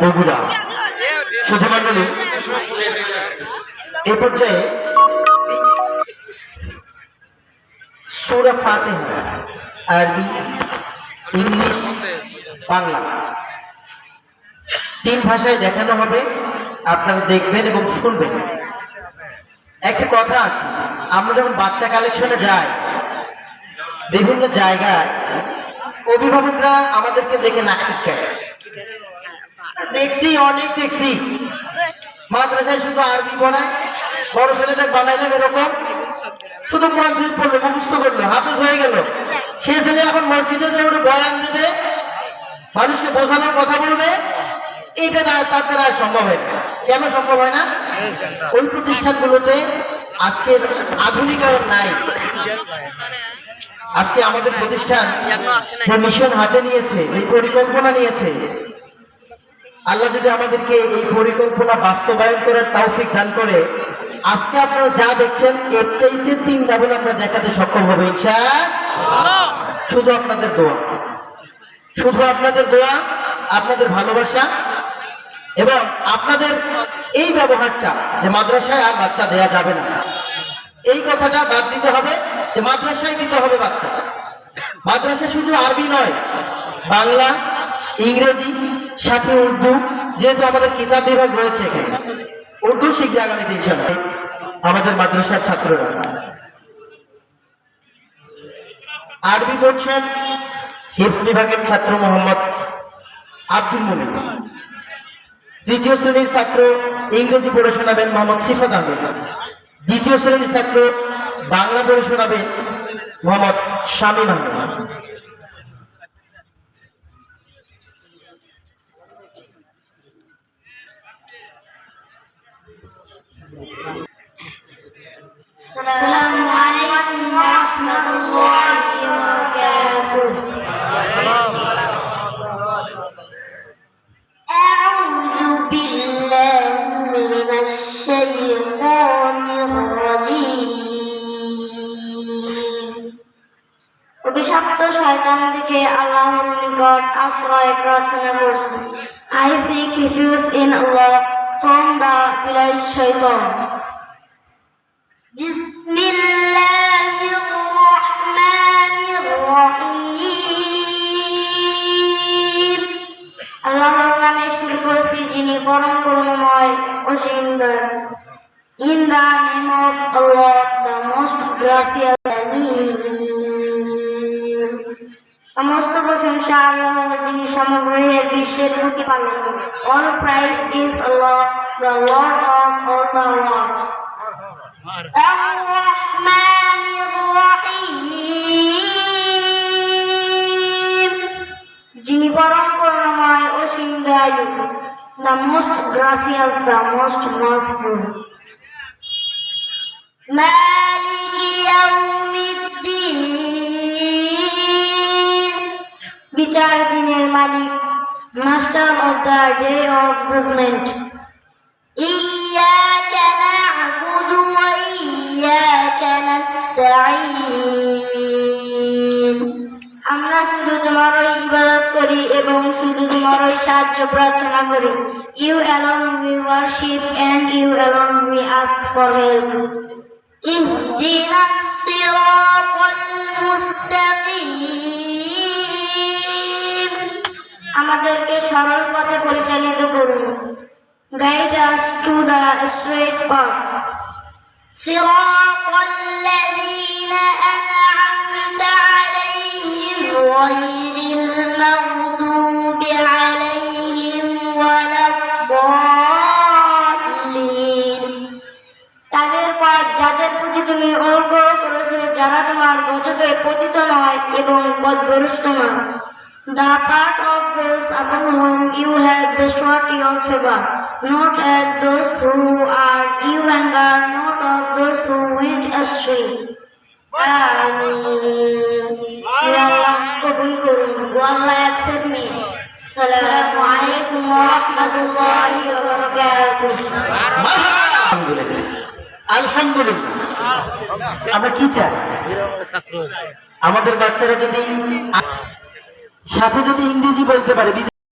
বগুড়া শুধু মন্ডলী এ পর্যায়ে সুরা ফাতেহা আরবি, ইংলিশ, বাংলা তিন ভাষায় দেখানো হবে। আপনারা দেখবেন এবং শুনবেন। একটা কথা আছে, আমরা যখন বাচ্চা কালেকশনে যাই, বিভিন্ন জায়গায় অভিভাবকরা আমাদেরকে দেখে নাক শিক্ষায় দেখছি, অনেক দেখছি। মাদ্রাসায় শুধু আরবি পড়ায়, বড় বানাইলাম এরকম। শুধু কোরআন শরীফ পড়ল, মুখস্থ করল, হাফেজ হয়ে গেল। সে ছেলে এখন মসজিদে যে ওটা বয়ান দেবে, মানুষকে বোঝানোর কথা বলবে, এটা তার দ্বারা সম্ভব হয় না। কেন সম্ভব হয় না? ওই প্রতিষ্ঠানগুলোতে আজকের আধুনিকায়ন নাই। আজকে আমাদের প্রতিষ্ঠান যে মিশন হাতে নিয়েছে যে পরিকল্পনা নিয়েছে আল্লাহ যদি আমাদেরকে এই পরিকল্পনা বাস্তবায়ন করার তৌফিক দান করে, আজকে আপনারা যা দেখছেন, এর চাইতে তিন ডাবল আমরা দেখাতে সক্ষম হবে ইনশা শুধু আপনাদের দোয়া। শুধু আপনাদের দোয়া, আপনাদের ভালোবাসা এবং আপনাদের এই ব্যবহারটা যে মাদ্রাসায় আর বাচ্চা দেয়া যাবে না। এই কথাটা বাদ দিতে হবে যে মাদ্রাসায় দিতে হবে বাচ্চা। মাদ্রাসা শুধু আরবি নয়, বাংলা, ইংরেজি সাথে উর্দু, যেহেতু আমাদের কিতাব বিভাগ রয়েছে এখানে। উর্দু শিখবে আগামীতে ইনশাল্লাহ আমাদের মাদ্রাসার ছাত্ররা। আরবি পড়ছেন হিপস বিভাগের ছাত্র মোহাম্মদ আব্দুল মুমিন। তৃতীয় শ্রেণির ছাত্র ইংরেজি পড়ে শোনাবেন মোহাম্মদ সিফাত আহমেদ। দ্বিতীয় শ্রেণির ছাত্র বাংলা পড়ে শোনাবেন মোহাম্মদ শামীম আহমেদ। শয়তান থেকে আল্লাহর নিকট আশ্রয় প্রার্থনা করছি I seek refuge in Allah from the beloved shaitan. بسم الله الرحمن الرحيم আল্লাহর নামে শুরু করছি যিনি পরম করুণাময় অসীম দয়ালু In the name of Allah, the most gracious Amin. সমস্ত প্রশংসা আল্লাহর যিনি সমগ্র এর বিশ্বের প্রতিপালক All praise is Allah, the Lord of all the worlds. الرحمن الرحيم যিনি পরম করুণাময় অসীম দয়ালু the most gracious the most merciful مالك يوم الدين বিচার দিনের মালিক master of the day of judgement إياك نعبد وإياك نستعين আমরা শুধু তোমারই ইবাদত করি এবং শুধু তোমারই সাহায্য প্রার্থনা করি you alone we worship and you alone we ask for help اهدنا الصراط المستقيم guide us to the straight path. صراط الذين أنعمت عليهم غير المغضوب عليهم ولا الضالين তাদের পথ যাদের প্রতি তুমি অনুগ্রহ করেছো যারা তোমার গজবে পতিত নয় এবং পথভ্রষ্ট নয় The part of those upon whom you have bestowed your favor, not at those who are you anger, not of those who went astray. আমরা কি চাই আমাদের বাচ্চারা যদি সাথে যদি ইংরেজি বলতে পারে